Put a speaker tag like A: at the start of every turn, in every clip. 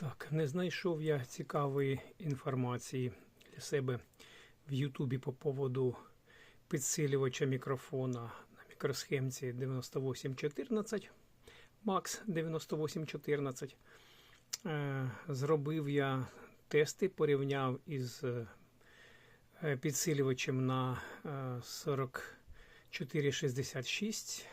A: Так, не знайшов я цікавої інформації для себе в Ютубі по поводу підсилювача мікрофона на мікросхемці 9814 Max 9814. Е, Зробив я тести, порівняв із е, підсилювачем на е, 4466.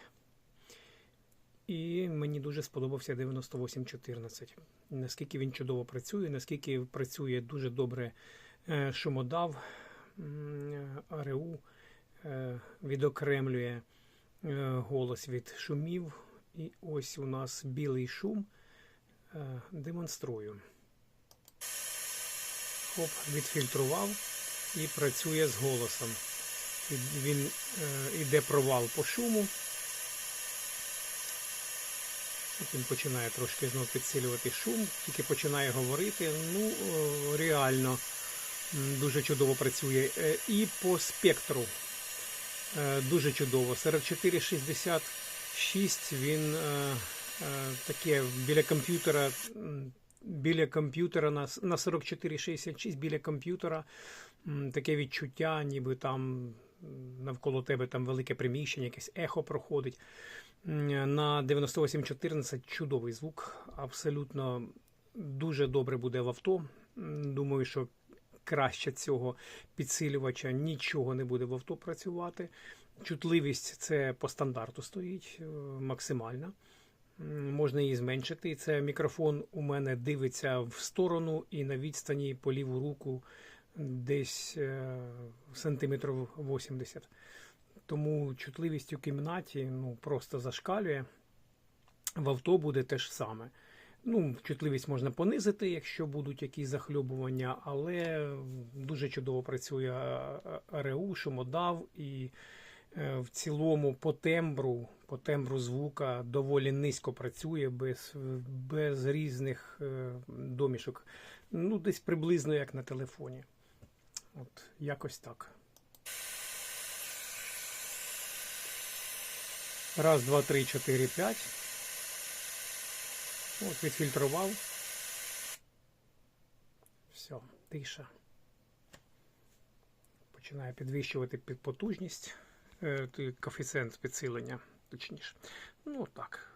A: І мені дуже сподобався 9814. Наскільки він чудово працює, наскільки працює дуже добре е, шумодав м, АРУ, е, відокремлює е, голос від шумів. І ось у нас білий шум. Е, Демонструю. Хоп, відфільтрував і працює з голосом. Він е, іде провал по шуму. Потім починає трошки знову підсилювати шум, тільки починає говорити. Ну, реально дуже чудово працює. Е, І по спектру е, дуже чудово. 4466 він е, е, таке біля комп'ютера. Біля комп'ютера на, на 4466 біля комп'ютера таке відчуття, ніби там навколо тебе там велике приміщення, якесь ехо проходить. На 9814 чудовий звук, абсолютно дуже добре буде в авто. Думаю, що краще цього підсилювача нічого не буде в авто працювати. Чутливість це по стандарту стоїть е, максимальна. Можна її зменшити. Це мікрофон у мене дивиться в сторону і на відстані по ліву руку десь е, сантиметрів 80. Тому чутливість у кімнаті ну, просто зашкалює. В авто буде те ж саме. Ну, чутливість можна понизити, якщо будуть якісь захльобування, але дуже чудово працює а, а, шумодав і е, в цілому по тембру, по тембру звука доволі низько працює, без, без різних е, домішок. Ну, десь приблизно як на телефоні. От, якось так. Раз, два, три, чотири, п'ять. От відфільтрував. Все, тиша. Починає підвищувати під потужність, е, коефіцієнт підсилення, точніше. Ну так,